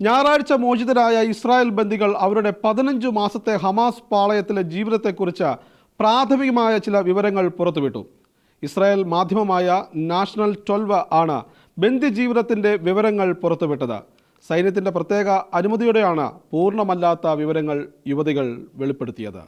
ഞായറാഴ്ച മോചിതരായ ഇസ്രായേൽ ബന്ദികൾ അവരുടെ പതിനഞ്ച് മാസത്തെ ഹമാസ് പാളയത്തിലെ ജീവിതത്തെക്കുറിച്ച് പ്രാഥമികമായ ചില വിവരങ്ങൾ പുറത്തുവിട്ടു. ഇസ്രായേൽ മാധ്യമമായ നാഷണൽ ട്വൽവ് ആണ് ബന്ദി ജീവിതത്തിന്റെ വിവരങ്ങൾ പുറത്തുവിട്ടത്. സൈന്യത്തിന്റെ പ്രത്യേക അനുമതിയോടെയാണ് പൂർണമല്ലാത്ത വിവരങ്ങൾ യുവതികൾ വെളിപ്പെടുത്തിയത്.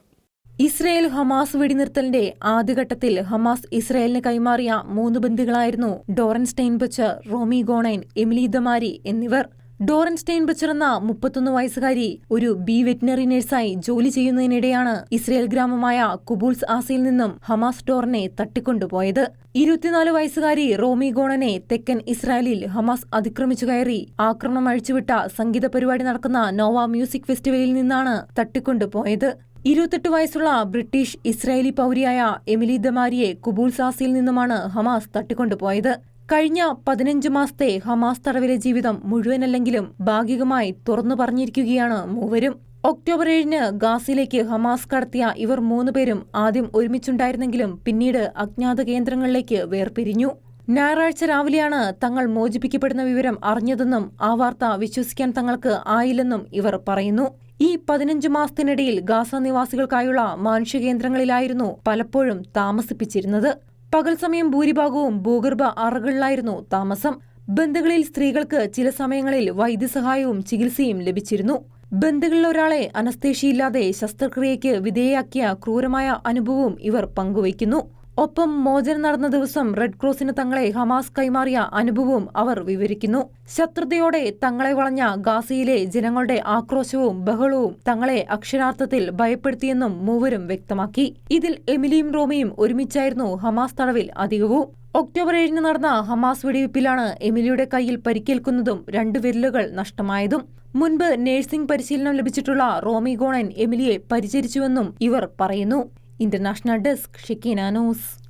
ഇസ്രയേൽ ഹമാസ് വെടിനിർത്തലിന്റെ ആദ്യഘട്ടത്തിൽ ഹമാസ് ഇസ്രയേലിന് കൈമാറിയ മൂന്ന് ബന്ദികളായിരുന്നു ഡോറൻ ബച്ച് റോമി ഗോണൈൻ എമിലി ദമാരി എന്നിവർ. ഡോറൻ സ്റ്റെയിൻബച്ചർ എന്ന മുപ്പത്തൊന്ന് വയസ്സുകാരി ഒരു ബി വെറ്റിനറി നഴ്സായി ജോലി ചെയ്യുന്നതിനിടെയാണ് ഇസ്രയേൽ ഗ്രാമമായ കുബൂൾസ് ആസയിൽ നിന്നും ഹമാസ് ഡോറിനെ തട്ടിക്കൊണ്ടുപോയത്. ഇരുപത്തിനാല് വയസ്സുകാരി റോമി ഗോണനെ തെക്കൻ ഇസ്രായേലിൽ ഹമാസ് അതിക്രമിച്ചു കയറി ആക്രമണം അഴിച്ചുവിട്ട സംഗീത പരിപാടി നടക്കുന്ന നോവ മ്യൂസിക് ഫെസ്റ്റിവലിൽ നിന്നാണ് തട്ടിക്കൊണ്ടുപോയത്. ഇരുപത്തെട്ട് വയസ്സുള്ള ബ്രിട്ടീഷ് ഇസ്രായേലി പൗരിയായ എമിലി ദമാരിയെ കുബൂൾസാസിൽ നിന്നുമാണ് ഹമാസ് തട്ടിക്കൊണ്ടുപോയത്. കഴിഞ്ഞ പതിനഞ്ച് മാസത്തെ ഹമാസ് തടവിലെ ജീവിതം മുഴുവനല്ലെങ്കിലും ഭാഗികമായി തുറന്നു പറഞ്ഞിരിക്കുകയാണ് മൂവരും. ഒക്ടോബർ ഏഴിന് ഗാസിലേക്ക് ഹമാസ് കടത്തിയ ഇവർ മൂന്നുപേരും ആദ്യം ഒരുമിച്ചുണ്ടായിരുന്നെങ്കിലും പിന്നീട് അജ്ഞാത കേന്ദ്രങ്ങളിലേക്ക് വേർപിരിഞ്ഞു. ഞായറാഴ്ച രാവിലെയാണ് തങ്ങൾ മോചിപ്പിക്കപ്പെടുന്ന വിവരം അറിഞ്ഞതെന്നും ആ വാർത്ത വിശ്വസിക്കാൻ തങ്ങൾക്ക് ആയില്ലെന്നും ഇവർ പറയുന്നു. ഈ പതിനഞ്ച് മാസത്തിനിടയിൽ ഗാസ നിവാസികൾക്കായുള്ള മാനുഷ്യ കേന്ദ്രങ്ങളിലായിരുന്നു പലപ്പോഴും താമസിപ്പിച്ചിരുന്നത്. പകൽ സമയം ഭൂരിഭാഗവും ഭൂഗർഭ അറകളിലായിരുന്നു താമസം. ബന്ധുക്കളിൽ സ്ത്രീകൾക്ക് ചില സമയങ്ങളിൽ വൈദ്യസഹായവും ചികിത്സയും ലഭിച്ചിരുന്നു. ബന്ധുക്കളിൽ ഒരാളെ അനസ്തേഷിയില്ലാതെ ശസ്ത്രക്രിയയ്ക്ക് വിധേയാക്കിയ ക്രൂരമായ അനുഭവവും ഇവർ പങ്കുവയ്ക്കുന്നു. ഒപ്പം മോചനം നടന്ന ദിവസം റെഡ് ക്രോസിന് തങ്ങളെ ഹമാസ് കൈമാറിയ അനുഭവവും അവർ വിവരിക്കുന്നു. ശത്രുതയോടെ തങ്ങളെ വളഞ്ഞ ഗാസയിലെ ജനങ്ങളുടെ ആക്രോശവും ബഹളവും തങ്ങളെ അക്ഷരാർത്ഥത്തിൽ ഭയപ്പെടുത്തിയെന്നും മൂവരും വ്യക്തമാക്കി. ഇതിൽ എമിലിയും റോമിയും ഒരുമിച്ചായിരുന്നു ഹമാസ് തടവിൽ അധികവും. ഒക്ടോബർ ഏഴിന് നടന്ന ഹമാസ് വെടിവയ്പ്പിലാണ് എമിലിയുടെ കയ്യിൽ പരിക്കേൽക്കുന്നതും രണ്ട് വിരലുകൾ നഷ്ടമായതും. മുൻപ് നഴ്സിംഗ് പരിശീലനം ലഭിച്ചിട്ടുള്ള റോമി ഗോണൻ എമിലിയെ പരിചരിച്ചുവെന്നും ഇവർ പറയുന്നു. International Desk, Shekina News.